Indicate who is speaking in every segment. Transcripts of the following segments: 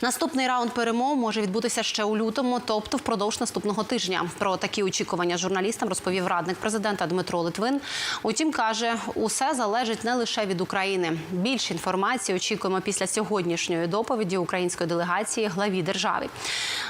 Speaker 1: Наступний раунд перемов може відбутися ще у лютому, тобто впродовж наступного тижня. Про такі очікування журналістам розповів радник президента Дмитро Литвин. Утім, каже, усе залежить не лише від України. Більше інформації очікуємо після сьогоднішньої доповіді української делегації главі держави.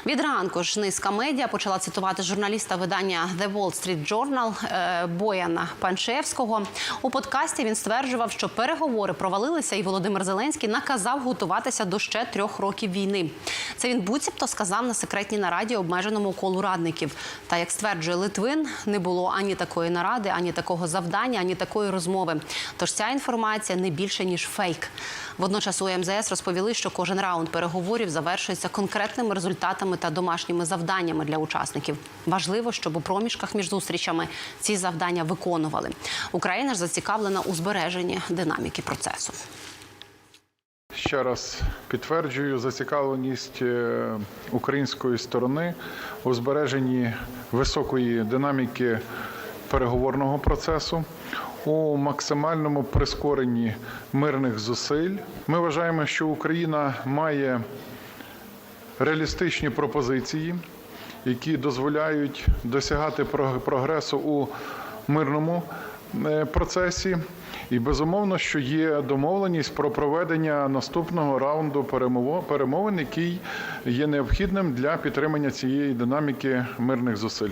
Speaker 1: Від ранку ж низка медіа почала цитувати журналіста видання The Wall Street Journal е, Бояна Паншевського. У подкасті він стверджував, що переговори провалилися, і Володимир Зеленський наказав готуватися до ще трьох років війни. Це він буцімто сказав на секретній нараді обмеженому колу радників. Та як стверджує Литвин, не було ані такої наради, ані такого завдання, ані такої розмови. Тож ця інформація не більше ніж фейк. Водночас у МЗС розповіли, що кожен раунд переговорів завершується конкретними результатами та домашніми завданнями для учасників. Важливо, щоб у проміжках між зустрічами ці завдання виконували. Україна ж зацікавлена у збереженні динаміки процесу.
Speaker 2: Ще раз підтверджую зацікавленість е, української сторони у збереженні високої динаміки переговорного процесу, у максимальному прискоренні мирних зусиль. Ми вважаємо, що Україна має реалістичні пропозиції, які дозволяють досягати прогресу у мирному процесі. І безумовно, що є домовленість про проведення наступного раунду перемовин, який є необхідним для підтримання цієї динаміки мирних зусиль.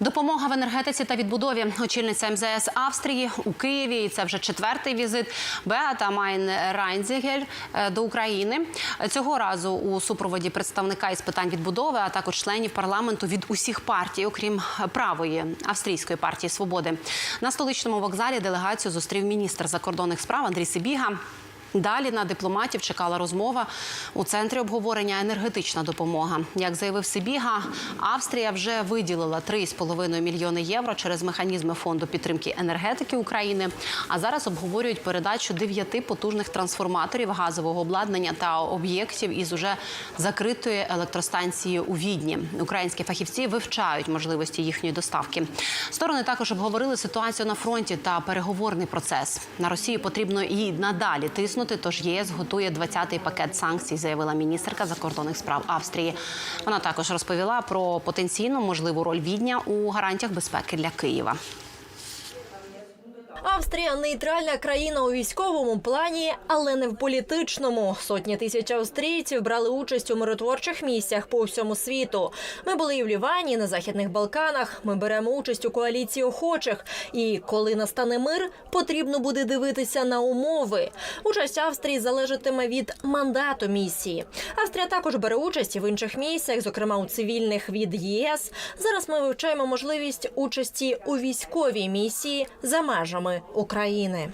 Speaker 1: Допомога в енергетиці та відбудові. Очільниця МЗС Австрії у Києві. І це вже четвертий візит Беата Майн Райнзігель е, до України. Цього разу у супроводі представника із питань відбудови, а також членів парламенту від усіх партій, окрім правої австрійської партії свободи. На столичному вокзалі делегацію зустрів міністр закордонних справ Андрій Сибіга. Далі на дипломатів чекала розмова у центрі обговорення енергетична допомога. Як заявив Сибіга, Австрія вже виділила 3,5 мільйони євро через механізми фонду підтримки енергетики України. А зараз обговорюють передачу дев'яти потужних трансформаторів газового обладнання та об'єктів із уже закритої електростанції у Відні. Українські фахівці вивчають можливості їхньої доставки. Сторони також обговорили ситуацію на фронті та переговорний процес. На Росію потрібно і надалі тиснути. Тож ЄС готує 20-й пакет санкцій, заявила міністерка закордонних справ Австрії. Вона також розповіла про потенційну можливу роль відня у гарантіях безпеки для Києва.
Speaker 3: Австрія нейтральна країна у військовому плані, але не в політичному. Сотні тисяч австрійців брали участь у миротворчих місіях по всьому світу. Ми були і в Лівані, і на західних Балканах. Ми беремо участь у коаліції охочих. І коли настане мир, потрібно буде дивитися на умови. Участь Австрії залежатиме від мандату місії. Австрія також бере участь і в інших місіях, зокрема у цивільних від ЄС. Зараз ми вивчаємо можливість участі у військовій місії за межами України.